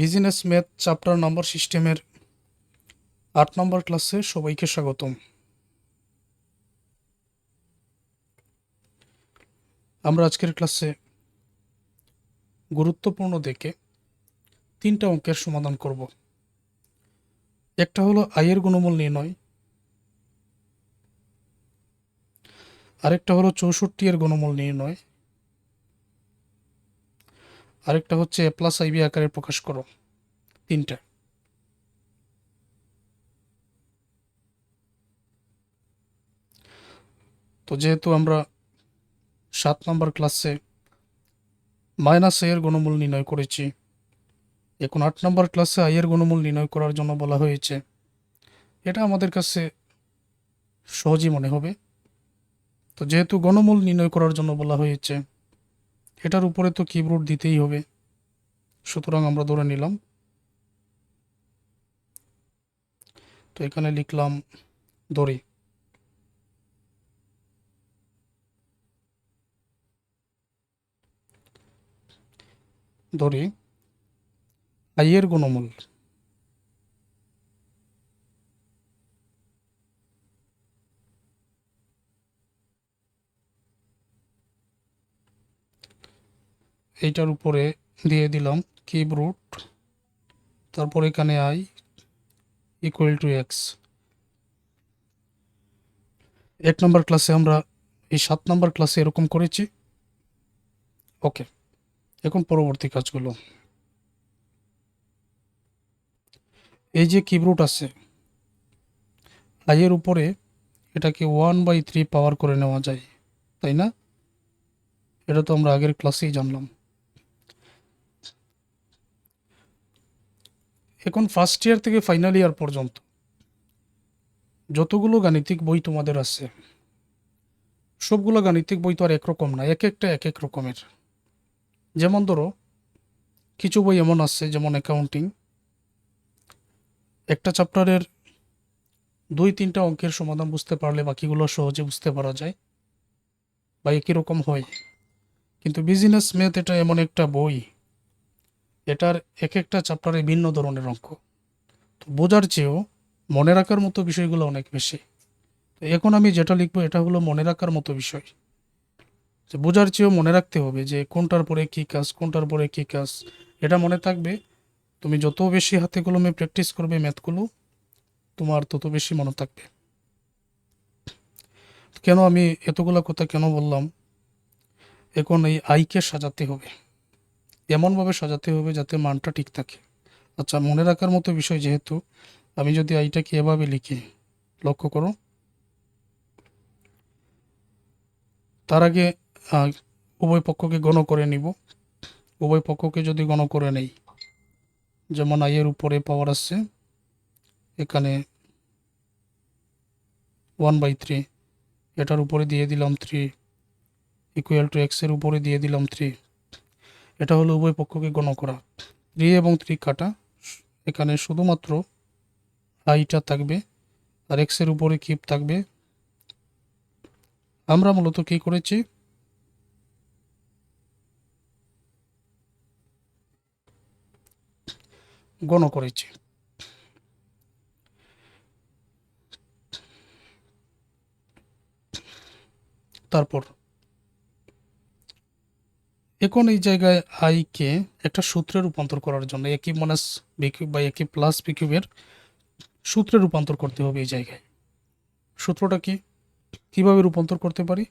Business math chapter নম্বর সিস্টেমের আট নম্বর ক্লাসে সবাইকে স্বাগতম। আমরা আজকের ক্লাসে গুরুত্বপূর্ণ দেখে তিনটা অঙ্কের সমাধান করব। একটা হলো আয়ের গুণমূল নির্ণয়, আরেকটা হলো চৌষট্টি এর গুণমূল নির্ণয় আরেকটা হচ্ছে এ প্লাস আইবি আকারে প্রকাশ করো। তিনটা। তো যেহেতু আমরা সাত নম্বর ক্লাসে মাইনাস এর গণমূল নির্ণয় করেছি, এখন আট নম্বর ক্লাসে আয়ের গণমূল নির্ণয় করার জন্য বলা হয়েছে, এটা আমাদের কাছে সহজই মনে হবে। তো যেহেতু গণমূল নির্ণয় করার জন্য বলা হয়েছে এটার উপরে তো কিবোর্ড দিতেই হবে। সুতরাং আমরা ধরে নিলাম। তো এখানে লিখলাম দড়ি। দড়ি, আইয়ের গুণমূল। এইটার উপরে দিয়ে দিলাম কিব রুট তারপর এখানে আই ইকুয়াল টু এক্স এক নম্বর ক্লাসে আমরা এই সাত নম্বর ক্লাসে এরকম করেছি। ওকে, এখন পরবর্তী কাজগুলো। এই যে কিব রুট আছে আইয়ের উপরে এটাকে ওয়ান বাই থ্রি পাওয়ার করে নেওয়া যায়, তাই না? এটা তো আমরা আগের ক্লাসেই জানলাম। এখন ফার্স্ট ইয়ার থেকে ফাইনাল ইয়ার পর্যন্ত যতগুলো গাণিতিক বই তোমাদের আছে, সবগুলো গাণিতিক বই তো আর একরকম না, এক একটা এক এক রকমের। যেমন ধরো, কিছু বই এমন আছে, যেমন অ্যাকাউন্টিং একটা চ্যাপ্টারের দুই তিনটা অঙ্কের সমাধান বুঝতে পারলে বাকিগুলো সহজে বুঝতে পারা যায়, বা একই রকম হয়। কিন্তু বিজনেস ম্যাথ এটা এমন একটা বই এটার এক একটা চ্যাপ্টারে ভিন্ন ধরনের অঙ্ক। তো বোঝার চেয়েও মনে রাখার মতো বিষয়গুলো অনেক বেশি। তো এখন আমি যেটা লিখব, এটা হলো মনে রাখার মতো বিষয়। যে বোঝার চেয়েও মনে রাখতে হবে যে কোনটার পরে কী কাজ, কোনটার পরে কী কাজ। এটা মনে থাকবে, তুমি যত বেশি হাতে কলমে প্র্যাকটিস করবে ম্যাথগুলো তোমার তত বেশি মনে থাকবে। কেন আমি এতগুলো কথা কেন বললাম? এখন এই আইকে সাজাতে হবে। এমনভাবে সাজাতে হবে যাতে মানটা ঠিক থাকে। আচ্ছা মনে রাখার মতো বিষয় যেহেতু, আমি যদি আইটাকে এভাবে লিখি, লক্ষ্য করো। তার আগে উভয় পক্ষকে গণ করে নিব। উভয় পক্ষকে যদি গণ করে নেই, যেমন আইয়ের উপরে পাওয়ার আছে, এখানে ওয়ান বাই থ্রি এটার উপরে দিয়ে দিলাম থ্রি ইকুয়াল টু এক্সের উপরে দিয়ে দিলাম থ্রি এটা হলো উভয় পক্ষকে গণ করা। থ্রি এবং থ্রি কাটা এখানে শুধুমাত্র আইটা থাকবে আর এক্সের উপরে কিপ থাকবে। আমরা মূলত কি করেছি? গণ করেছি। তারপর এখন এই জায়গায় আইকে একটা সূত্রে রূপান্তর করার জন্য একই মাইনাস বিকিউব বা একই প্লাস বিকিউবের সূত্রে রূপান্তর করতে হবে এই জায়গায়। সূত্রটা কি? কীভাবে রূপান্তর করতে পারি?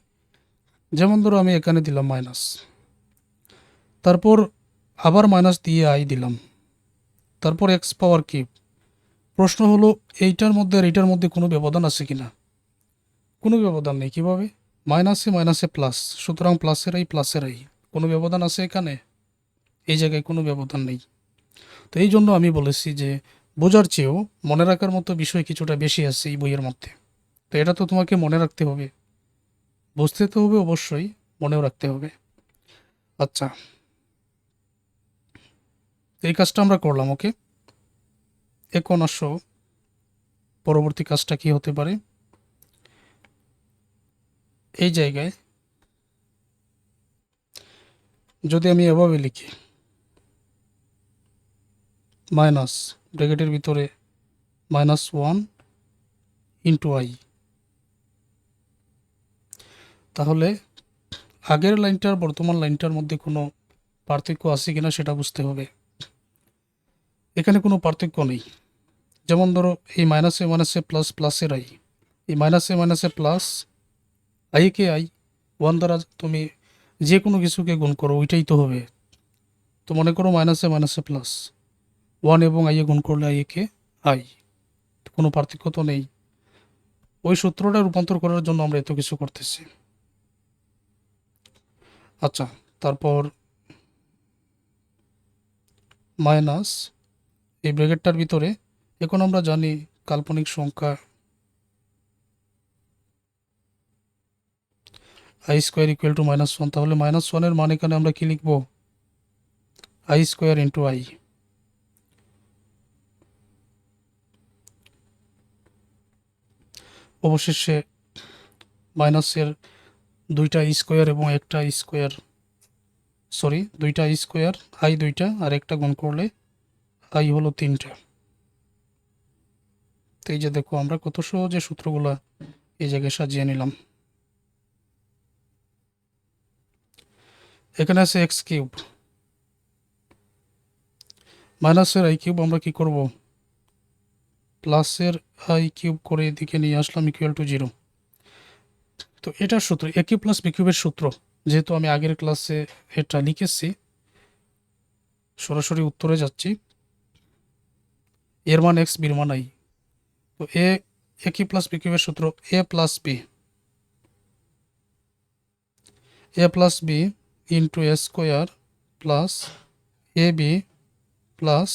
যেমন ধরো আমি এখানে দিলাম মাইনাস তারপর আবার মাইনাস দিয়ে আই দিলাম। তারপর এক্স পাওয়ার কিউব প্রশ্ন হলো, এইটার মধ্যে আর এইটার মধ্যে কোনো ব্যবধান আছে কিনা? কোনো ব্যবধান নেই। কীভাবে? মাইনাসে মাইনাসে প্লাস সুতরাং প্লাসের আই প্লাসের আই কোনো ব্যবধান আছে এখানে? এই জায়গায় কোনো ব্যবধান নেই। তো এই জন্য আমি বলেছি যে, বোঝার চেয়েও মনে রাখার মতো বিষয় কিছুটা বেশি আছে এই বইয়ের মধ্যে। তো এটা তো তোমাকে মনে রাখতে হবে। বুঝতে তো হবে অবশ্যই, মনেও রাখতে হবে। আচ্ছা। এই কাজটা আমরা করলাম, ওকে? এখন আসো। পরবর্তী কাজটা কি হতে পারে? এই জায়গায় যদি আমি এভাবে লিখি মাইনাস ব্র্যাকেটের ভিতরে মাইনাস ওয়ান ইন্টু আই তাহলে আগের লাইনটার বর্তমান লাইনটার মধ্যে কোনো পার্থক্য আছে কিনা সেটা বুঝতে হবে। এখানে কোনো পার্থক্য নেই। যেমন ধরো, এই মাইনাসে মাইনাসে প্লাস প্লাসের আই এই মাইনাসে মাইনাসে প্লাস আই কে আই ওয়ান দ্বারা তুমি যে কোনো কিছুকে গুণ করো, ওইটাই তো হবে। তো মনে করো মাইনাসে মাইনাসে প্লাস ওয়ান এবং আইয়ে গুণ করলে আই কে আই কোনো পার্থক্য তো নেই। ওই সূত্রটা রূপান্তর করার জন্য আমরা এত কিছু করতেছি। আচ্ছা তারপর মাইনাস এই ব্র্যাকেটটার ভিতরে, এখন আমরা জানি কাল্পনিক সংখ্যা I square equal to minus one তাহলে মাইনাস ওয়ানের মান এখানে আমরা কি লিখব? আই স্কোয়ার ইন্টু আই অবশেষে মাইনাসের দুইটা স্কোয়ার এবং একটা স্কোয়ার সরি দুইটা স্কোয়ার আই দুইটা, আর একটা গুণ করলে আই হলো তিনটা। তো এই যে দেখো, আমরা কত সহজে সূত্রগুলা এই জায়গায় সাজিয়ে নিলাম। এখানে আছে এক্স কিউব। মাইনাসের আই কিউব আমরা কি করব? প্লাসের আই কিউব করে এদিকে নিয়ে আসলাম ইকুয়াল টু জিরো তো এটার সূত্র এ কিউব প্লাস বি কিউবের সূত্র, যেহেতু আমি আগের ক্লাসে এটা লিখেছি, সরাসরি উত্তরে যাচ্ছি। এর মান এক্স বির মান আই তো এ এ প্লাস বি কিউবের সূত্র A plus B A plus B into A square plus A B plus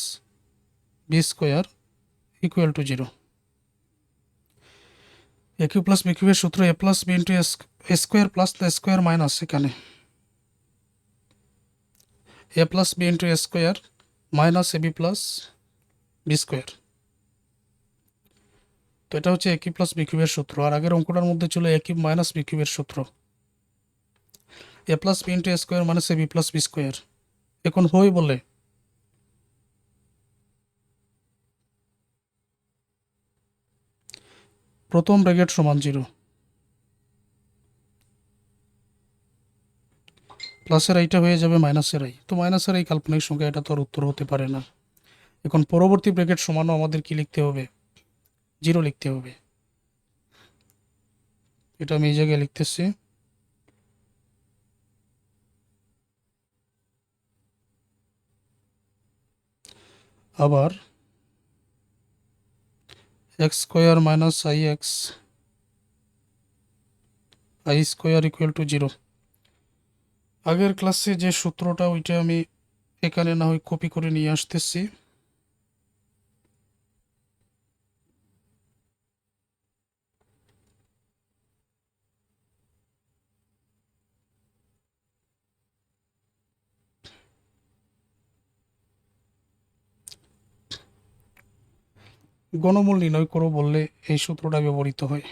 B square equal to zero A cube plus B কিউবের সূত্র A plus B into A square plus the square minus এখানে। A plus B into A square minus A B plus B square তো এটা হচ্ছে এ cube plus B কিউবের সূত্র। আর আগের অঙ্কটার মধ্যে ছিল এ কিউব মাইনাস বি কিউবের সূত্র। A plus B into A square minus A B plus B square. এখন হই বলে। প্রথম ব্র্যাকেট সমান জিরো। প্লাসের আইটা হয়ে যাবে মাইনাসের আই। তো মাইনাসের আই কাল্পনিক সংখ্যা, এটা তো আর উত্তর হতে পারে না। এখন পরবর্তী ব্র্যাকেট সমানও আমাদের কি লিখতে হবে? জিরো লিখতে হবে। এটা আমি এই জায়গায় লিখতেছি। আবার X square minus I X I square equal to zero আগের ক্লাসে যে সূত্রটা, ওইটা আমি এখানে না হয় কপি করে নিয়ে আসতেছি। গণমূল নির্ণয় করো বললে এই সূত্রটা ব্যবহৃত হয়।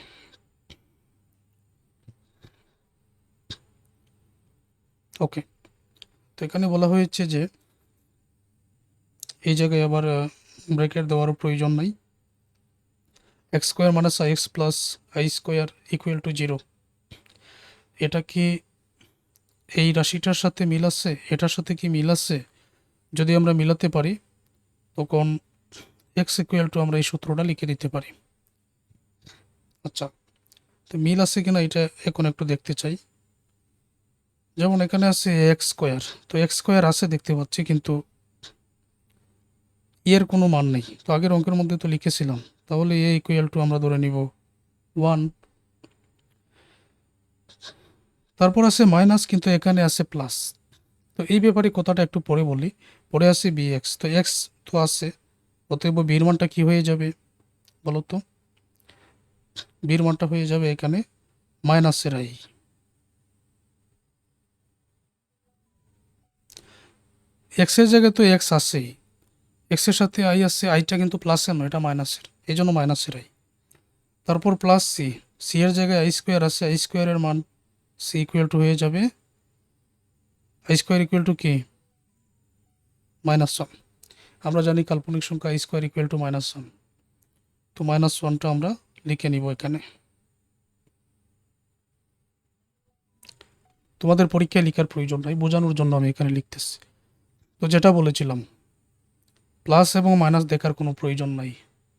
ওকে তো এখানে বলা হয়েছে যে, এই জায়গায় আবার ব্রেকেট দেওয়ার প্রয়োজন নাই। X square minus I X plus I square equal to zero এটা কি এই রাশিটার সাথে মিল আছে? এটার সাথে কি মিল আছে? যদি আমরা মিলাতে পারি, তখন এক্স ইকুয়াল টু আমরা এই সূত্রটা লিখে দিতে পারি। আচ্ছা তো মিল আছে কিনা এটা এখন একটু দেখতে চাই। যেমন এখানে আছে এক্স স্কোয়ার তো এক্স স্কোয়ার আছে দেখতে পাচ্ছি কিন্তু এর কোনো মান নেই। তো আগের অঙ্কের মধ্যে তো লিখেছিলাম, তাহলে এ ইকুয়াল টু আমরা ধরে নিব ওয়ান তারপর আছে মাইনাস কিন্তু এখানে আছে প্লাস তো এই ব্যাপারে কথাটা একটু পরে বলি, পরে আছে বি এক্স তো এক্স তো আছে অতএব বীর মানটা কি হয়ে যাবে বলো তো? মানটা হয়ে যাবে এখানে মাইনাসের আই। এক্সের জায়গায় তো এক্স আছেই এক্সের সাথে আই আছে আইটা কিন্তু প্লাসের নয়, এটা মাইনাসের এই জন্য মাইনাসের আই তারপর প্লাস সি সি এর জায়গায় আই স্কোয়ার আছে আই স্কোয়ারের মান সি ইকুয়াল টু হয়ে যাবে আই স্কোয়ার ইকুয়াল টু কি মাইনাস ওয়ান আমরা জানি কাল্পনিক সংখ্যা square equal to minus one তো মাইনাস ওয়ানটা আমরা লিখে নিব এখানে। তোমাদের পরীক্ষায় লেখার প্রয়োজন নাই, বোঝানোর জন্য আমি এখানে লিখতেছি। তো যেটা বলেছিলাম প্লাস এবং মাইনাস দেখার কোনো প্রয়োজন নাই।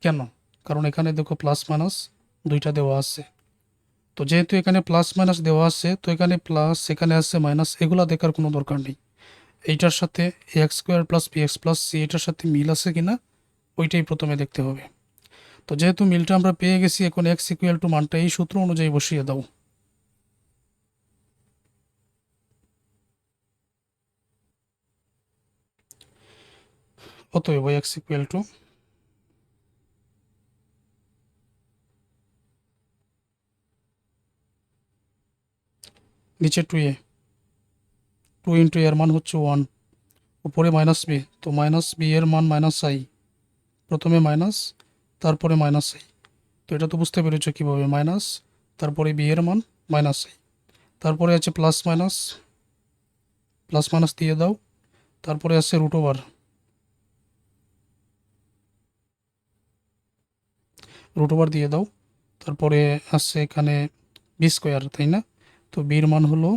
কেন? কারণ এখানে দেখো প্লাস মাইনাস দুইটা দেওয়া আছে। তো যেহেতু এখানে প্লাস মাইনাস দেওয়া আছে, তো এখানে প্লাস এখানে আছে মাইনাস এগুলা দেখার কোনো দরকার নেই। এইটার সাথে a x square plus p x plus c এটার সাথে মিল আছে কিনা, ওইটাই প্রথমে দেখতে হবে। তো যেহেতু মিলটা আমরা পেয়ে গেছি, এখন এক্স ইকুয়াল টু মানটা এই সূত্র অনুযায়ী বসিয়ে দাও। অতএব এক্স ইকুয়াল টু নিচে টু এ টু ইন্টু এর মান হচ্ছে ওয়ান। উপরে মাইনাস বি, তো মাইনাস বি এর মান মাইনাস আই। প্রথমে মাইনাস, তারপরে মাইনাস আই। তো এটা তো বুঝতে পেরেছ কীভাবে? মাইনাস, তারপরে বি এর মান মাইনাস আই। তারপরে আছে প্লাস মাইনাস প্লাস মাইনাস দিয়ে দাও। তারপরে আছে রুট ওভার। রুট ওভার দিয়ে দাও। তারপরে আছে এখানে বি স্কোয়ার, তাই না? তো বির মান হলো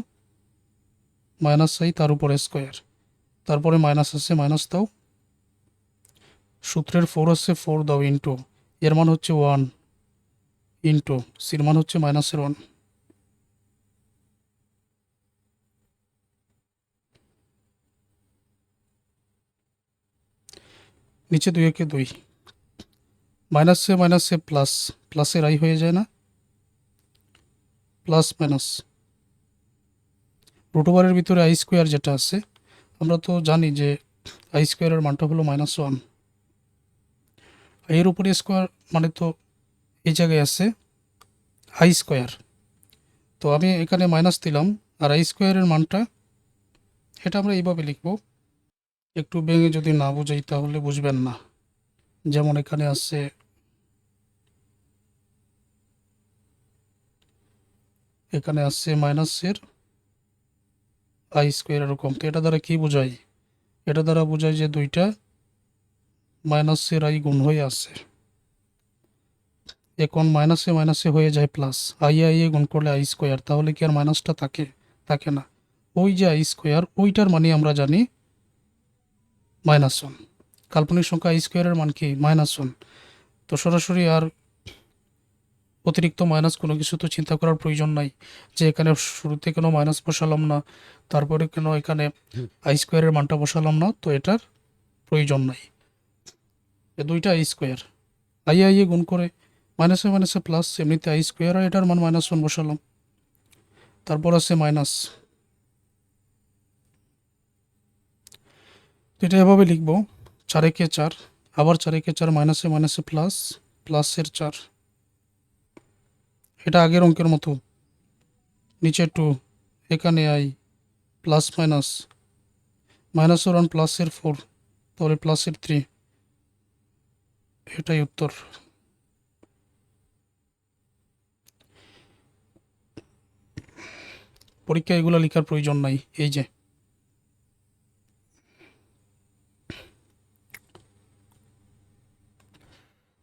মাইনাস আই তার উপরে স্কোয়ার। তারপরে মাইনাস আছে মাইনাস দাও সূত্রের ফোর আছে ফোর দাও ইন্টু এর মান হচ্ছে ওয়ান ইন্টু সির মান হচ্ছে মাইনাসের ওয়ান নিচে দুই একে দুই। মাইনাসে মাইনাসে প্লাস প্লাসের আই হয়ে যায় না। প্লাস মাইনাস রুটোবারের ভিতরে আই স্কোয়ার যেটা আছে, আমরা তো জানি যে আই স্কোয়ারের মানটা হলো মাইনাস ওয়ানের উপরে স্কোয়ার মানে তো এই জায়গায় আছে আই স্কোয়ার। তো আমি এখানে মাইনাস দিলাম, আর আই স্কোয়ারের মানটা এটা আমরা এইভাবে লিখব। একটু ভেঙে যদি না বুঝাই তাহলে বুঝবেন না। যেমন এখানে আছে এখানে আছে মাইনাসের আই স্কোয়ার এরকম তো এটা দ্বারা কি বোঝায় এটা দ্বারা বোঝায় যে দুইটা মাইনাসের আই গুণ হয়ে আছে। এখন মাইনাসে মাইনাসে হয়ে যায় প্লাস আই আই এ গুণ করলে আই স্কোয়ার তাহলে কি আর মাইনাসটা থাকে? থাকে না। ওই যে আই স্কোয়ার ওইটার মানে আমরা জানি মাইনাস ওয়ান কাল্পনিক সংখ্যা আই স্কোয়ারের মান কি? মাইনাস ওয়ান তো সরাসরি আর অতিরিক্ত মাইনাস কোনো কিছু তো চিন্তা করার প্রয়োজন নাই। যে এখানে শুরুতে কেন মাইনাস বসালাম না, তারপরে কেন এখানে আই স্কোয়ারের মানটা বসালাম না, তো এটার প্রয়োজন নাই। এ দুইটা i square i i a গুণ করে মাইনাসে মাইনাসে প্লাস এমনিতে আই স্কোয়ার আর এটার মান মাইনাস ওয়ান বসালাম। তারপর আছে মাইনাস তো এটা এভাবে লিখব চার একে চার, আবার চার একে চার মাইনাসে মাইনাসে প্লাস প্লাসের চার। এটা আগের অঙ্কের মতো। নিচে টু এখানে আই প্লাস মাইনাস মাইনাসের ওয়ান প্লাসের ফোর তাহলে প্লাসের থ্রি এটাই উত্তর। পরীক্ষা এগুলো লেখার প্রয়োজন নাই, এই যে।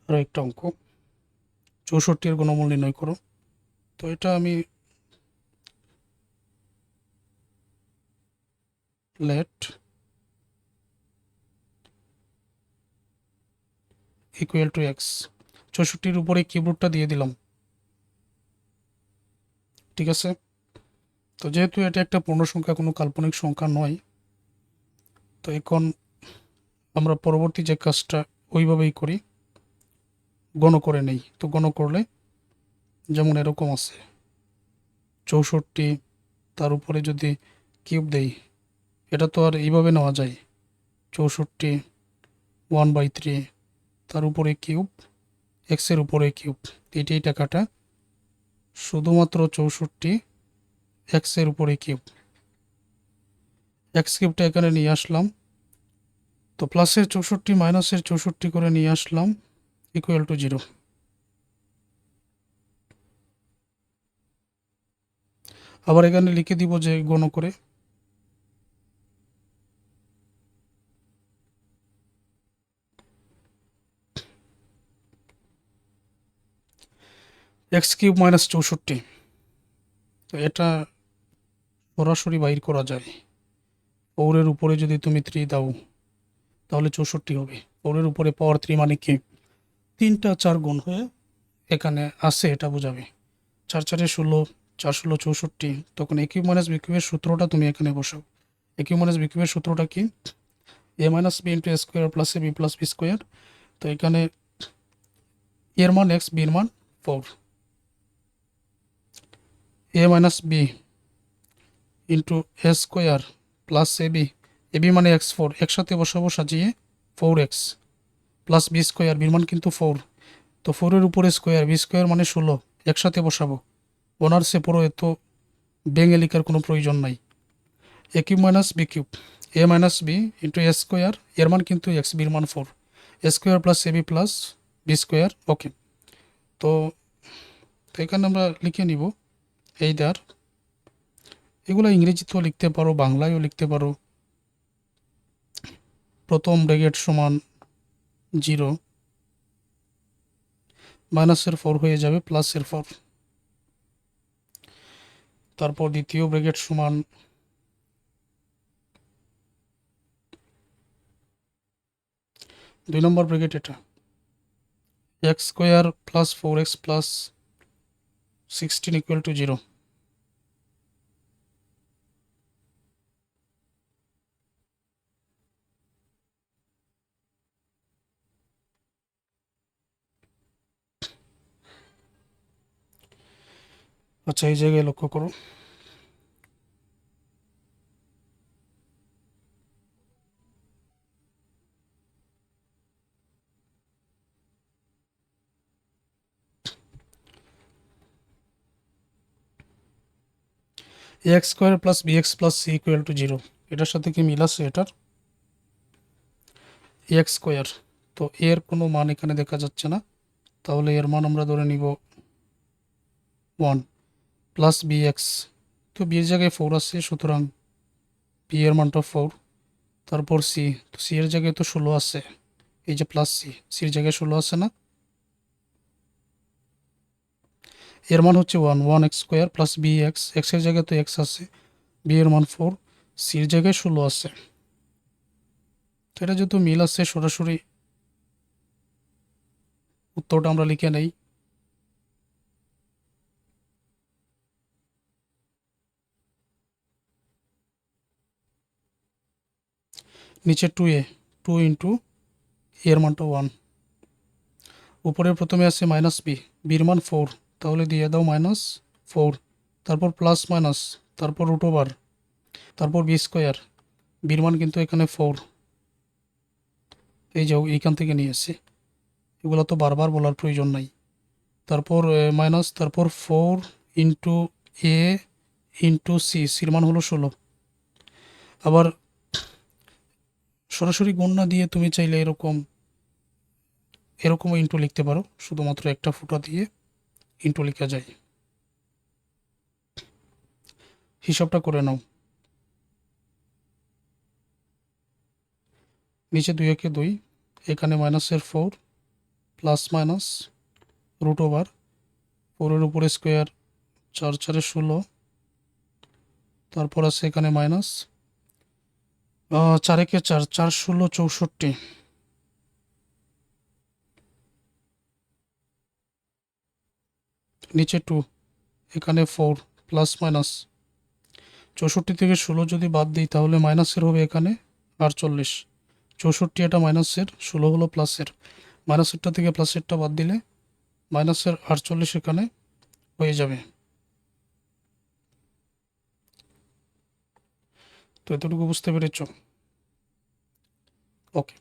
আরও একটা অঙ্ক। চৌষট্টির গুণমূল নির্ণয় করো। তো এটা আমি লেট ইকুয়াল টু এক্স চৌষট্টির উপরে কিবোর্ডটা দিয়ে দিলাম। ঠিক আছে? তো যেহেতু এটা একটা পূর্ণ সংখ্যা, কোনো কাল্পনিক সংখ্যা নয়, তো এখন আমরা পরবর্তী যে কাজটা ওইভাবেই করি। গণ করে নেই। তো গণ করলে যেমন এরকম আছে। চৌষট্টি, তার উপরে যদি কিউব দেই, এটা তো আর এইভাবে নেওয়া যায়। চৌষট্টি, ওয়ান বাই থ্রি, তার উপরে কিউব এক্সের উপরে কিউব, এটাই টাকাটা। শুধুমাত্র চৌষট্টি এক্সের উপরে কিউব। এক্স কিউবটা এখানে নিয়ে আসলাম। তো প্লাসের চৌষট্টি, মাইনাসের চৌষট্টি করে নিয়ে আসলাম ইকুয়াল টু জিরো আবার এখানে লিখে দিব যে গণ করে। এক্স কিউব মাইনাস চৌষট্টি। তো এটা সরাসরি বাইর করা যায়। পৌরের উপরে যদি তুমি থ্রি দাও, তাহলে চৌষট্টি হবে। পৌরের উপরে পাওয়ার থ্রি মানে কি? তিনটা চার গুণ হয়ে এখানে আছে এটা বোঝাবে। চার, চারে ষোলো চার ষোলো চৌষট্টি, তখন একিউ মাইনাস বিকিউবের সূত্রটা তুমি এখানে বসাও। একিউ মাইনাস বিকিউবের সূত্রটা কি? A minus b into square plus a b plus b square. তো এখানে এর মান এক্স বির মান four. A minus b into a square plus a b a b মানে এক্স ফোর। একসাথে বসাবো, সাজিয়ে four x plus b square বির মান কিন্তু ফোর। তো ফোরের উপরে স্কোয়ার, বি স্কোয়ার মানে ষোলো। একসাথে বসাবো। অনার্সে পড়ো এত বেঙ্গে লেখার কোনো প্রয়োজন নাই a cube minus b cube a minus b into a square এর মান কিন্তু এক্স বির মান four a square plus a b plus b square okay তো তো এখানে আমরা লিখে নিব এই দার এগুলো ইংরেজিতেও লিখতে পারো বাংলায়ও লিখতে পারো প্রথম ব্রেগেট সমান জিরো মাইনাসের ফোর হয়ে যাবে প্লাসের ফোর তারপর দ্বিতীয় ব্রেগেট সমান দুই নম্বর ব্রেগেট এটা। X square plus four x plus sixteen equal to zero আচ্ছা এই জায়গায় লক্ষ্য করো x square plus b x plus c equal to zero. এটার সাথে কি মিল আছে এটার? X square. তো এর কোনো মান এখানে দেখা যাচ্ছে না। তাহলে এর মান আমরা ধরে নিব ওয়ান। প্লাস বি এক্স তো বি এর জায়গায় ফোর আছে, সুতরাং বি এর মানটা ফোর তারপর সি তো সি এর জায়গায় তো ষোলো আছে। এই যে প্লাস সি সির জায়গায় ষোলো আছে না? এর মান হচ্ছে one one x square plus b x এক্সের জায়গায় তো এক্স আছে বি এর মান ফোর সির জায়গায় ষোলো আছে। তো এটা যেহেতু মিল আছে, সরাসরি উত্তরটা আমরা লিখে নেই। নিচে টু এ টু ইন্টু এর মানটা ওয়ান উপরে প্রথমে আছে মাইনাস বি বির মান ফোর তাহলে দিয়ে দাও মাইনাস ফোর তারপর প্লাস মাইনাস তারপর রুট ওভার তারপর বি স্কোয়ার বির মান কিন্তু এখানে ফোর এই যাও এইখান থেকে নিয়ে এসে। এগুলো তো বারবার বলার প্রয়োজন নাই। তারপর মাইনাস তারপর four into a into c সির মান হলো ষোলো। আবার সরাসরি গুণ না দিয়ে তুমি চাইলে এরকম, এরকমও ইন্টু লিখতে পারো। শুধুমাত্র একটা ফুটা দিয়ে ইন্টু লেখা যায়। হিসাবটা করে নাও। নিচে দুই একে দুই, এখানে মাইনাসের four, plus minus root over, ফোরের উপরে স্কোয়ার, চার, চারে ষোলো, তারপর আছে এখানে মাইনাস চার একে চার চার ষোলো চৌষট্টি। নিচে টু এখানে ফোর প্লাস মাইনাস চৌষট্টি থেকে ষোলো যদি বাদ দিই, তাহলে মাইনাসের হবে এখানে আটচল্লিশ। চৌষট্টি এটা মাইনাসের ষোলো হলো প্লাসের মাইনাসেরটা থেকে প্লাসেরটা বাদ দিলে মাইনাসের আটচল্লিশ এখানে হয়ে যাবে। তো এতটুকু বুঝতে পেরেছ? ওকে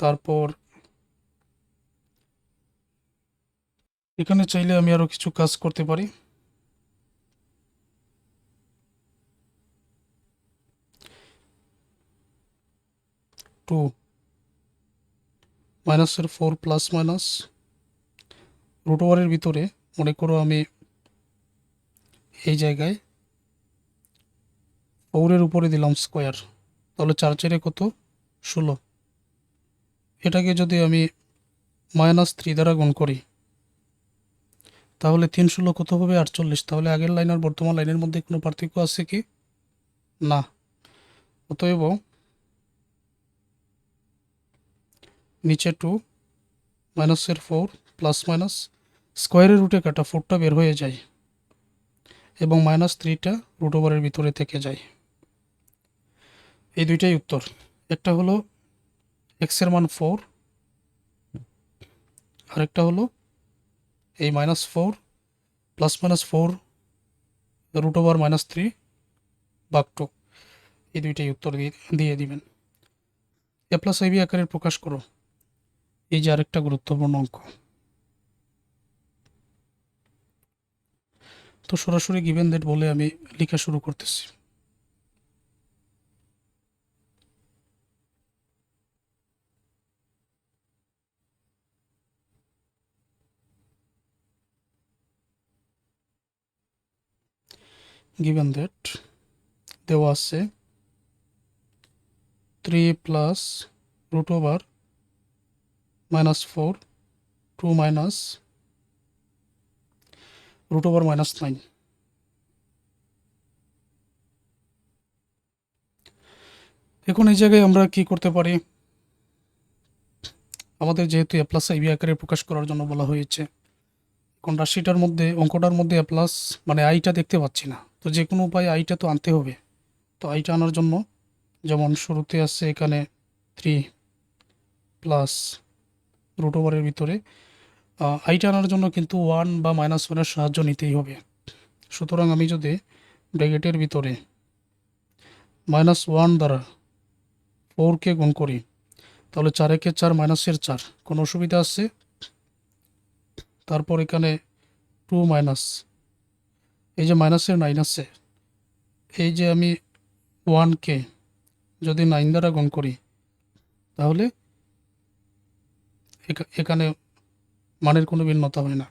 তারপর এখানে চাইলে আমি আরও কিছু কাজ করতে পারি। টু মাইনাসের ফোর প্লাস মাইনাস রুট ওভারের ভিতরে মনে করো আমি এই জায়গায় ফোরের উপরে দিলাম স্কোয়ার। তাহলে চার চারে কত? ষোলো। এটাকে যদি আমি মাইনাস থ্রি দ্বারা গুণ করি, তাহলে তিন ষোলো কত হবে? আটচল্লিশ। তাহলে আগের লাইন আর বর্তমান লাইনের মধ্যে কোনো পার্থক্য আছে কি? না। অতএব নিচে টু মাইনাসের ফোর প্লাস মাইনাস স্কোয়ারের রুটে কাটা ফোরটা বের হয়ে যায় এবং মাইনাস থ্রিটা রুট ওভারের ভিতরে থেকে যায়। এই দুইটাই উত্তর। একটা হলো এক্সের মান ফোর আরেকটা হলো এই minus four plus minus four root over minus three বাক টু এই দুইটাই উত্তর দিয়ে দিবেন। এ প্লাস আইবি আকারে প্রকাশ করো। এই যে আরেকটা গুরুত্বপূর্ণ অঙ্ক। তো সরাসরি গিভেন ডেট বলে আমি লেখা শুরু করতেছি। Given that দেওয়া আছে three plus root over minus four two minus root over minus nine এখন এই জায়গায় আমরা কি করতে পারি? আমাদের যেহেতু এ প্লাস আইবি আকারে প্রকাশ করার জন্য বলা হয়েছে, এখন রাশিটার মধ্যে, অঙ্কটার মধ্যে এ প্লাস মানে আইটা দেখতে পাচ্ছি না। তো যে কোনো উপায়ে আইটা তো আনতে হবে। তো আইটা আনার জন্য যেমন শুরুতে আছে এখানে থ্রি প্লাস রুট ওভারের ভিতরে আইটা আনার জন্য কিন্তু ওয়ান বা মাইনাস ওয়ানের সাহায্য নিতেই হবে। সুতরাং আমি যদি ব্র্যাকেটের ভিতরে মাইনাস ওয়ান দ্বারা ফোরকে গুণ করি, তাহলে চার একে চার মাইনাসের চার, কোনো অসুবিধা আছে? তারপর এখানে টু মাইনাস এই যে মাইনাসের নাইন আছে এই যে আমি ওয়ানকে যদি নাইন দ্বারা গুণ করি, তাহলে এখানে মানের কোনো ভিন্নতা হয় না।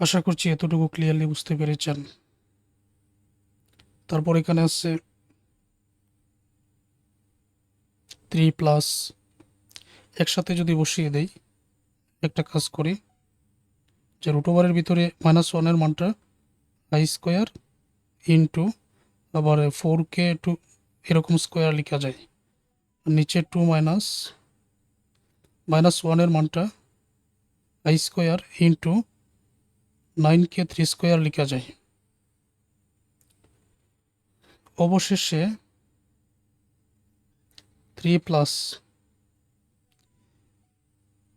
আশা করছি এতটুকু ক্লিয়ারলি বুঝতে পেরেছেন। তারপর এখানে আছে থ্রি প্লাস একসাথে যদি বসিয়ে দেই, একটা কাজ করি। যে রুট ওভারের ভিতরে মাইনাস ওয়ানের মানটা আই স্কোয়ার ইন্টু আবার ফোর কে টু এরকম স্কোয়ার লেখা যায়। নিচে টু মাইনাস মাইনাস ওয়ানের মানটা আই স্কোয়ার ইন্টু নাইন কে থ্রি স্কোয়ার লেখা যায়। অবশেষে থ্রি প্লাস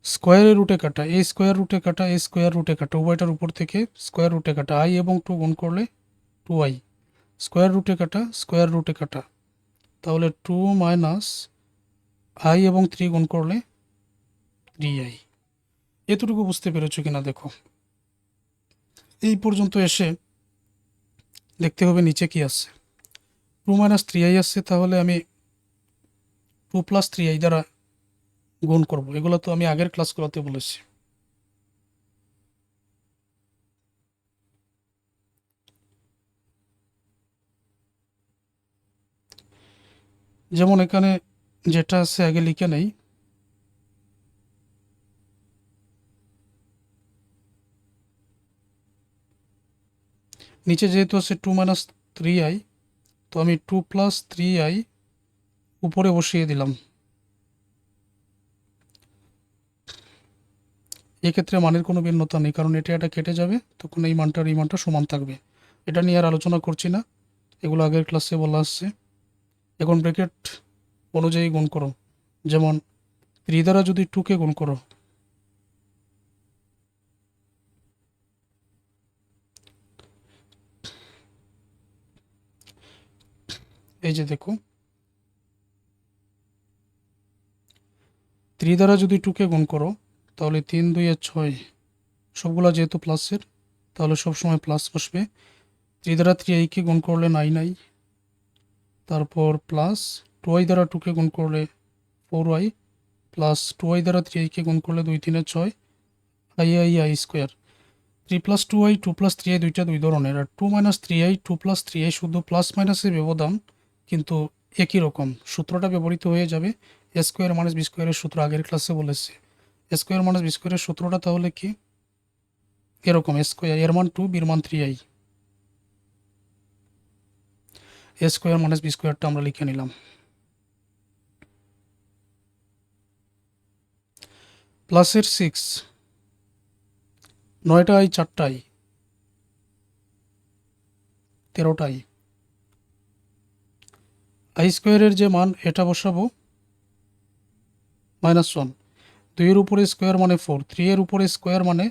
স্কোয়ারের রুটে কাটা এই স্কোয়ার রুটে কাটা এই স্কোয়ার রুটে কাটা, উভয়টার উপর থেকে স্কোয়ার রুটে কাটা আই এবং টু গুণ করলে টু আই স্কোয়ার রুটে কাটা, স্কোয়ার রুটে কাটা। তাহলে টু মাইনাস আই এবং থ্রি গুণ করলে থ্রি আই এতটুকু বুঝতে পেরেছ কিনা দেখো। এই পর্যন্ত এসে দেখতে হবে নিচে কি আছে। টু মাইনাস থ্রি আই আসছে, তাহলে আমি টু প্লাস থ্রি আই দ্বারা গুণ করব। এগুলো তো আমি আগের ক্লাসগুলোতে বলেছি। যেমন এখানে যেটা আছে, আগে লিখে নেই। নিচে যেহেতু আছে টু মাইনাস থ্রি আই তো আমি টু প্লাস থ্রি আই উপরে বসিয়ে দিলাম। এক্ষেত্রে মানের কোনো ভিন্নতা নেই, কারণ এটা এটা কেটে যাবে, তখন এই মানটা আর এই মানটা সমান থাকবে। এটা নিয়ে আর আলোচনা করছি না, এগুলো আগের ক্লাসে বলা আসছে এখন ব্রেকেট অনুযায়ী গুণ করো। যেমন থ্রি দ্বারা যদি টুকে গুণ করো, এই যে দেখো থ্রি দ্বারা যদি টুকে গুণ করো তাহলে তিন, দুই আর ছয়, সবগুলা যেহেতু প্লাসের, তাহলে সব সময় প্লাস বসবে। থ্রি দ্বারা থ্রি আইকে গুণ করলে নাইন আই তারপর প্লাস টু আই দ্বারা টুকে গুণ করলে four i plus two i দ্বারা থ্রি আইকে গুণ করলে দুই, তিনে, ছয় i i i square three plus two i two plus three i দুইটা দুই ধরনের, আর two minus three i two plus three i শুধু প্লাস মাইনাসের ব্যবধান, কিন্তু একই রকম। সূত্রটা ব্যবহৃত হয়ে যাবে এ স্কোয়ার মাইনাস বি স্কোয়ারের সূত্র আগের ক্লাসে বলেছে। স্কোয়ার মাইনাস বি স্কোয়ারের সূত্রটা তাহলে কি? এরকম স্কোয়ার এর মান টু বির মান three i a square minus b স্কোয়ারটা আমরা লিখে নিলাম। প্লাসের সিক্স নয়টা আই চারটা আই তেরোটা আই আই স্কোয়ারের যে মান, এটা বসাবো মাইনাস ওয়ান দুইয়ের উপরে স্কোয়ার মানে ফোর থ্রি এর উপরে স্কোয়ার মানে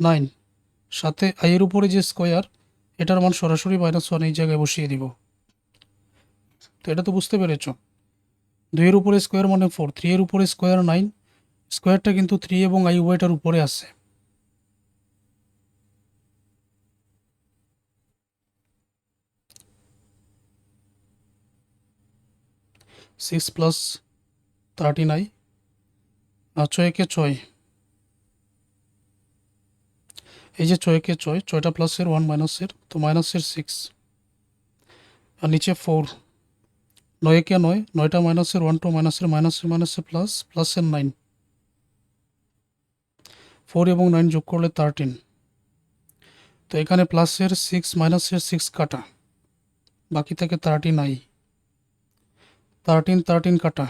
নাইন সাথে আইয়ের উপরে যে স্কোয়ার এটার মান সরাসরি মাইনাস ওয়ান এই জায়গায় বসিয়ে দিব। তো এটা তো বুঝতে পেরেছ? দুইয়ের উপরে স্কোয়ার মানে ফোর থ্রি এর উপরে স্কোয়ার নাইন স্কোয়ারটা কিন্তু থ্রি এবং আই ওয়াইটার উপরে আছে। সিক্স প্লাস থার্টি আর ছয়কে ছয়। এই যে ছয়কে ছয়, ছয়টা প্লাসের ওয়ান মাইনাসের তো মাইনাসের সিক্স আর নিচে ফোর নয়কে নয়, নয়টা মাইনাসের ওয়ান টু মাইনাসের মাইনাসের মাইনাসের প্লাস প্লাসের নাইন ফোর এবং নাইন যোগ করলে থার্টিন তো এখানে প্লাসের সিক্স মাইনাসের সিক্স কাটা। বাকি থাকে থার্টিন আই। থার্টিন থার্টিন কাটা।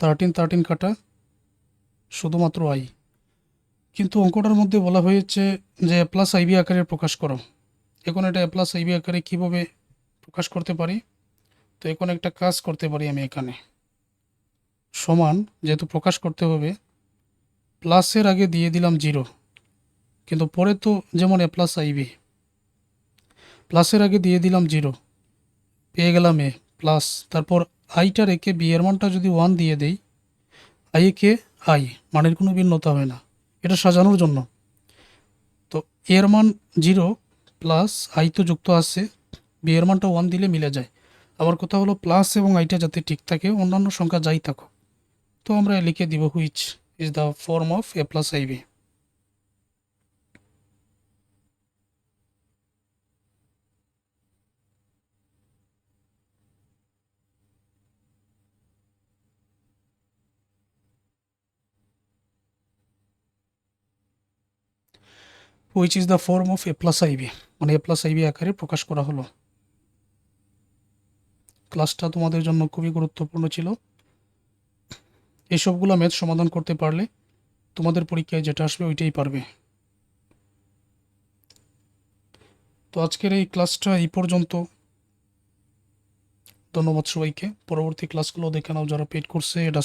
থার্টিন থার্টিন কাটা, শুধুমাত্র আই কিন্তু অঙ্কটার মধ্যে বলা হয়েছে যে প্লাস আইবি আকারে প্রকাশ করো। এখন এটা প্লাস আইবি আকারে কীভাবে প্রকাশ করতে পারি? তো এখন একটা কাজ করতে পারি আমি এখানে। সমান, যেহেতু প্রকাশ করতে হবে প্লাসের আগে দিয়ে দিলাম জিরো কিন্তু পরে তো যেমন এ প্লাস আইবি প্লাসের আগে দিয়ে দিলাম জিরো পেয়ে গেলাম এ প্লাস তারপর আইটা রেখে বি এর মানটা যদি ওয়ান দিয়ে দেই, আই কে, আই, মানের কোনো ভিন্নতা হয় না। এটা সাজানোর জন্য। তো এর মান জিরো প্লাস আই তো যুক্ত আছে বি এর মানটা ওয়ান দিলে মিলে যায়। আবার কথা হলো প্লাস এবং আইটা যাতে ঠিক থাকে, অন্যান্য সংখ্যা যাই থাকুক। তো আমরা লিখে দিব which is the form of a plus i which is the form of a plus i b মানে এ প্লাস আইবি আকারে প্রকাশ করা হলো। ক্লাসটা তোমাদের জন্য খুবই গুরুত্বপূর্ণ ছিল। এই সবগুলো ম্যাথ সমাধান করতে পারলে তোমাদের পরীক্ষায় যেটা আসবে ওইটাই পারবে। তো আজকের এই ক্লাসটা এই পর্যন্ত। ধন্যবাদ সবাইকে। পরবর্তী ক্লাসগুলো দেখে নাও যারা পেড করছে এটা